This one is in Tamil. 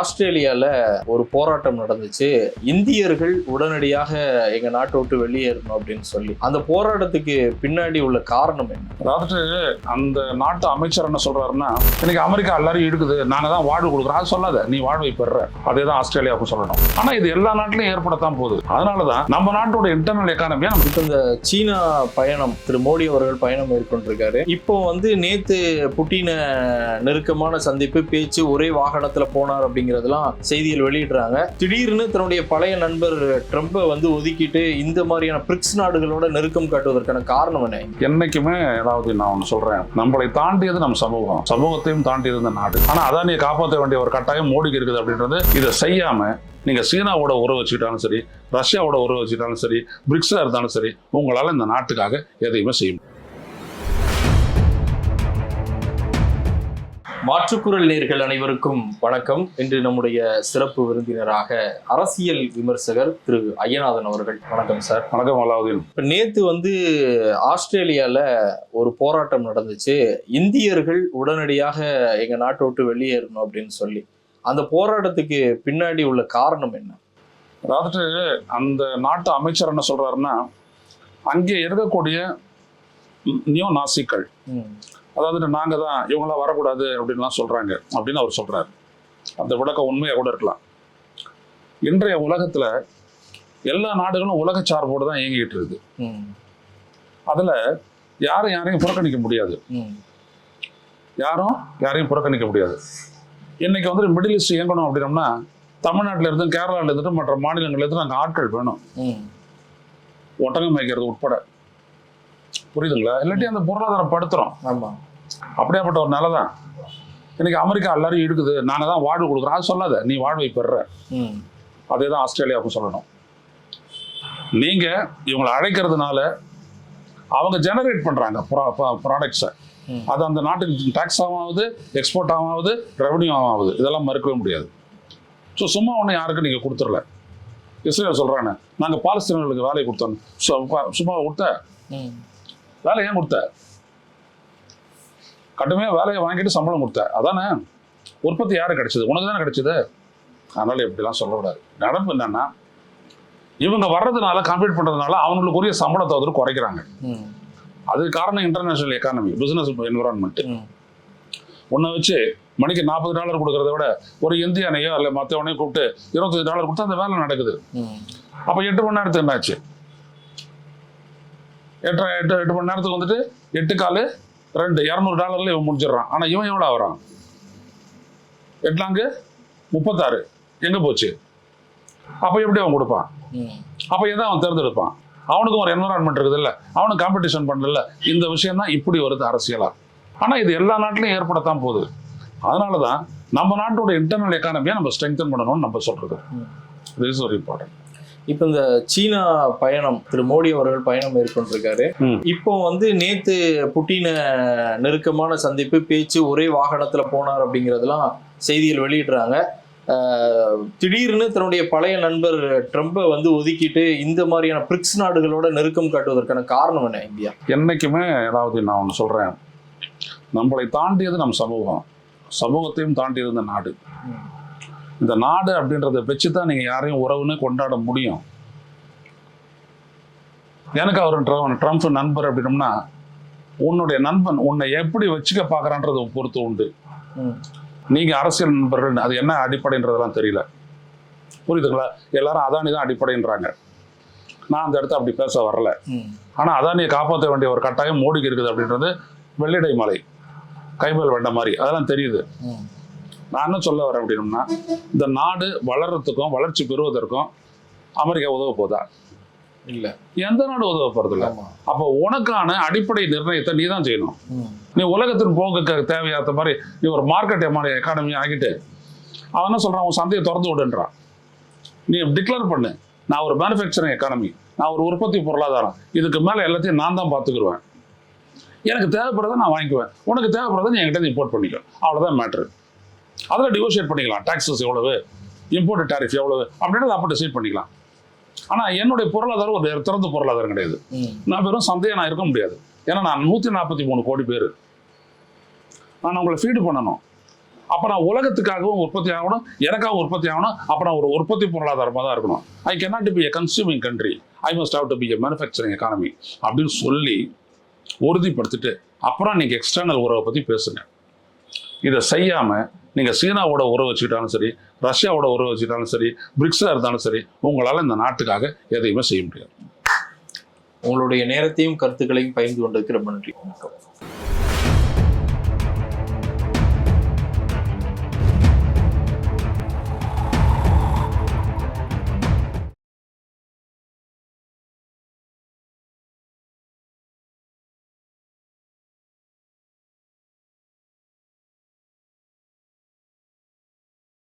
ஆஸ்திரேலியால ஒரு போராட்டம் நடந்துச்சு. இந்தியர்கள் உடனடியாக எங்க நாட்டை விட்டு வெளியேறணும் அப்படின்னு சொல்லி. அந்த போராட்டத்துக்கு பின்னாடி உள்ள காரணம் என்ன? அதாவது அந்த நாட்டு அமைச்சர் என்ன சொல்றாருன்னா இன்னைக்கு அமெரிக்கா எல்லாரும் இருக்குது நாங்க தான் வாழ்வு கொடுக்குறோம். அது சொல்லாத. நீ வாழ்வை பெற. அதே தான் ஆஸ்திரேலியாவுக்கு சொல்லணும். ஆனா இது எல்லா நாட்டிலையும் ஏற்படத்தான் போகுது. அதனாலதான் நம்ம நாட்டோட இன்டர்னல் எக்கானமியா நம்ம இப்போ இந்த சீனா பயணம் திரு மோடி அவர்கள் பயணம் மேற்கொண்டிருக்காரு. இப்போ வந்து நேத்து புட்டின நெருக்கமான சந்திப்பு பேச்சு ஒரே வாகனத்துல போனார் அப்படிங்கறதெல்லாம் செய்தியில் வெளியிடுறாங்க. திடீர்னு தன்னுடைய பழைய நண்பர் ட்ரம்பை வந்து ஒதுக்கிட்டு இந்த மாதிரியான பிரிக்ஸ் நாடுகளோட நெருக்கம் காட்டுவதற்கான காரணம் என்ன? என்னைக்குமே அதாவது நான் ஒன்று சொல்றேன். நம்மளை தாண்டியது நம்ம சமூகம். சமூகத்தையும் தாண்டியது இந்த நாடு. ஆனா அதானியை காப்பாற்ற வேண்டிய ஒரு கட்டாயம் மோடிக்கு இருக்குது அப்படின்றது இதை செய்யாம நீங்க சீனாவோட உறவு வச்சுக்கிட்டாலும் சரி ரஷ்யாவோட உறவு வச்சுக்கிட்டாலும் சரி பிரிக்ஸா இருந்தாலும் சரி உங்களால இந்த நாட்டுக்காக எதையுமே செய்ய முடியும் மாற்றுக்குரல் நேர்கள் அனைவருக்கும் வணக்கம். இன்று நம்முடைய சிறப்பு விருந்தினராக அரசியல் விமர்சகர் திரு ஐயநாதன் அவர்கள். வணக்கம் சார். வணக்கம் அலாவுதீன் இப்ப நேத்து வந்து ஆஸ்திரேலியால ஒரு போராட்டம் நடந்துச்சு. இந்தியர்கள் உடனடியாக எங்க நாட்டை விட்டு வெளியேறணும் அப்படின்னு சொல்லி. அந்த போராட்டத்துக்கு பின்னாடி உள்ள காரணம் என்ன? அதாவது அந்த நாட்டு அமைச்சர் என்ன சொல்றாருன்னா அங்கே இருக்கக்கூடிய நியோ நாசிக்கள் அதாவது நாங்க தான் இவங்களாம் வரக்கூடாது அப்படின்லாம் சொல்றாங்க. அப்படின்னு அவர் சொல்றாரு. அந்த விளக்கம் உண்மையாக கூட இருக்கலாம். இன்றைய உலகத்துல எல்லா நாடுகளும் உலக சார்போடு தான் இயங்கிட்டு இருக்குது அதுல யாரும் யாரையும் புறக்கணிக்க முடியாது. யாரும் யாரையும் புறக்கணிக்க முடியாது. இன்னைக்கு வந்து மிடில் ஈஸ்ட் இயங்கணும் அப்படின்னம்னா தமிழ்நாட்டில இருந்து கேரளால இருந்துட்டு மற்ற மாநிலங்கள்ல இருந்து நாங்கள் ஆட்கள் வேணும். ஒட்டகம் மேய்க்கிறது உட்பட. புரியுதுங்களா? இல்லாட்டி அந்த பொருளாதாரம் படுத்துறோம் ஆமா. அப்படியாப்பட்ட ஒரு நிலை தான் இன்னைக்கு அமெரிக்கா எல்லாரும் இருக்குது நாங்கள் தான் வாழ்வு கொடுக்குறோம் அது சொல்லாத. நீ வாழ்வை பெற ம், அதே தான் ஆஸ்திரேலியாவுக்கு சொல்லணும். நீங்க இவங்களை அழைக்கிறதுனால அவங்க ஜெனரேட் பண்றாங்க ப்ராடக்ட்ஸை. அது அந்த நாட்டுக்கு டேக்ஸ் ஆகுது எக்ஸ்போர்ட் ஆகுது ரெவன்யூ ஆகுது. இதெல்லாம் மறுக்கவே முடியாது. ஸோ சும்மா ஒன்றும் யாருக்கும் நீங்கள் கொடுத்துடல. இஸ்ரேல் சொல்கிறாங்க நாங்கள் பாலஸ்தீனர்களுக்கு வேலையை கொடுத்தோம். சும்மா கொடுத்த? வேலை ஏன் கொடுத்த. கடுமையாக வேலையை வாங்கிட்டு சம்பளம் கொடுத்த. அதானே? உற்பத்தி யாருக்கு கிடைச்சது? உனக்கு தானே கிடைச்சது? அதனால இப்படிலாம் சொல்லக்கூடாது. நடப்பு என்னன்னா இவங்க வர்றதுனால கம்ப்ளீட் பண்ணுறதுனால அவங்களுக்குரிய சம்பளத்தை வந்து குறைக்கிறாங்க. ம், அது காரணம் இன்டர்நேஷனல் எக்கானமி பிசினஸ் என்விரான்மெண்ட் ஒன்றை வச்சு மணிக்கு நாற்பது டாலர் கொடுக்கறத விட ஒரு இந்தியானையோ இல்லை மற்றவனையோ கூப்பிட்டு இருபத்தஞ்சு டாலர் கொடுத்தா அந்த வேலை நடக்குது. அப்போ எட்டு மணி நேரத்துக்கு என்னாச்சு எட்டு எட்டு எட்டு மணி நேரத்துக்கு வந்துட்டு எட்டு காலு ரெண்டு இரநூறு டாலர்ல இவன் முடிச்சிடுறான் ஆனால் இவன் எவ்வளோ ஆகிறான்? எட்லாங்கு? முப்பத்தாறு. எங்கே போச்சு? அப்போ எப்படி அவன் கொடுப்பான்? அப்போ எதை அவன் தேர்ந்தெடுப்பான்? அவனுக்கும் ஒரு என்வரான்மெண்ட் இருக்குது இல்லை அவனும் காம்படிஷன் பண்ணல. இந்த விஷயம் தான் இப்படி வருது அரசியலாக ஆனால் இது எல்லா நாட்டிலையும் ஏற்படத்தான் போகுது. அதனால தான் நம்ம நாட்டோட இன்டர்னல் எக்கானமியை நம்ம ஸ்ட்ரெங்தன் பண்ணணும்னு நம்ம சொல்கிறது ம். இஸ் வெரி இம்பார்ட்டன்ட் இப்ப இந்த சீனா பயணம் திரு மோடி அவர்கள் பயணம் மேற்கொண்டிருக்காரு. இப்போ வந்து நேத்து புட்டின நெருக்கமான சந்திப்பு பேச்சு ஒரே வாகனத்துல போனார் அப்படிங்கறதெல்லாம் செய்தியில் வெளியிடுறாங்க. திடீர்னு தன்னுடைய பழைய நண்பர் ட்ரம்பை வந்து ஒதுக்கிட்டு இந்த மாதிரியான பிரிக்ஸ் நாடுகளோட நெருக்கம் காட்டுவதற்கான காரணம் என்ன இந்தியா? என்னைக்குமே அதாவது நான் ஒன்று சொல்கிறேன் நம்மளை தாண்டியது நம் சமூகம். சமூகத்தையும் தாண்டியது இந்த நாடு. இந்த நாடு அப்படின்றத வச்சு தான் நீங்கள் யாரையும் உறவுன்னு கொண்டாட முடியும். எனக்கு அவர் ட்ரம்- ட்ரம்ப் நண்பர் அப்படின்னம்னா உன்னுடைய நண்பன் உன்னை எப்படி வச்சுக்க பார்க்குறான்றதை பொறுத்து உண்டு. நீங்கள் அரசியல் நண்பர்கள் அது என்ன அடிப்படைன்றதெல்லாம் தெரியல. புரியுதுங்களா? எல்லாரும் அதானி தான் அடிப்படைன்றாங்க. நான் அந்த இடத்த அப்படி பேச வரல. ஆனால் அதானியை காப்பாற்ற வேண்டிய ஒரு கட்டாயம் மோடிக்கு இருக்குது அப்படின்றது வெள்ளிடை மலை கைமேல் வெண்ட மாதிரி அதெல்லாம் தெரியுது. நான் என்ன சொல்ல வரேன் அப்படின்னம்னா இந்த நாடு வளர்றதுக்கும் வளர்ச்சி பெறுவதற்கும் அமெரிக்கா உதவ போதா? இல்ல. எந்த நாடு உதவ போறதில்ல? ஆமா. அப்போ உனக்கான அடிப்படை நிர்ணயத்தை நீ தான் செய்யணும் நீ உலகத்தின் போக்குக்கு தேவையாத மாதிரி நீ ஒரு மார்க்கெட் மாதிரி எக்கானமி ஆகிட்டு அவன் என்ன சொல்றான்? உன் சந்தையை திறந்து விடுன்றான். நீ டிக்ளேர் பண்ணு. நான் ஒரு மேனுஃபேக்சரிங் எக்கானமி நான் ஒரு உற்பத்தி பொருளாதாரம் இதுக்கு மேலே எல்லாத்தையும் நான் தான் பார்த்துக்குருவேன். எனக்கு தேவைப்படுறதை நான் வாங்கிக்குவேன். உனக்கு தேவைப்படுறதை நீ என்கிட்ட இம்போர்ட் பண்ணிக்கோ. அவ்வளோதான் மேட்ரு அதில் டிகோஷியேட் பண்ணிக்கலாம். டாக்ஸஸ் எவ்வளவு? இம்போர்ட் டாரிஃப் எவ்வளவு? அப்படின்றத அப்போ டிசைட் பண்ணிக்கலாம். ஆனால் என்னுடைய பொருளாதாரம் ஒரு திறந்த பொருளாதாரம் கிடையாது. நான் வெறும் சந்தையை நான் இருக்க முடியாது. ஏன்னா நான் நூற்றி நாற்பத்தி மூணு கோடி பேர். நான் உங்களை ஃபீடு பண்ணணும். அப்போ நான் உலகத்துக்காகவும் உற்பத்தி ஆகணும் எனக்காக உற்பத்தி ஆகணும் அப்போ நான் ஒரு உற்பத்தி பொருளாதாரமாக தான் இருக்கணும். I cannot be a consuming country I must have to be a manufacturing economy அப்படின்னு சொல்லி உறுதிப்படுத்திட்டு அப்புறம் நீங்கள் எக்ஸ்டர்னல் உறவை பற்றி பேசுங்க. இதை செய்யாமல் நீங்கள் சீனாவோட உறவு வச்சுக்கிட்டாலும் சரி ரஷ்யாவோட உறவு வச்சுக்கிட்டாலும் சரி பிரிக்ஸாக இருந்தாலும் சரி உங்களால் இந்த நாட்டுக்காக எதையுமே செய்ய முடியாது. உங்களுடைய நேரத்தையும் கருத்துக்களையும் பகிர்ந்து கொண்டதுக்கு ரொம்ப நன்றி. வணக்கம்.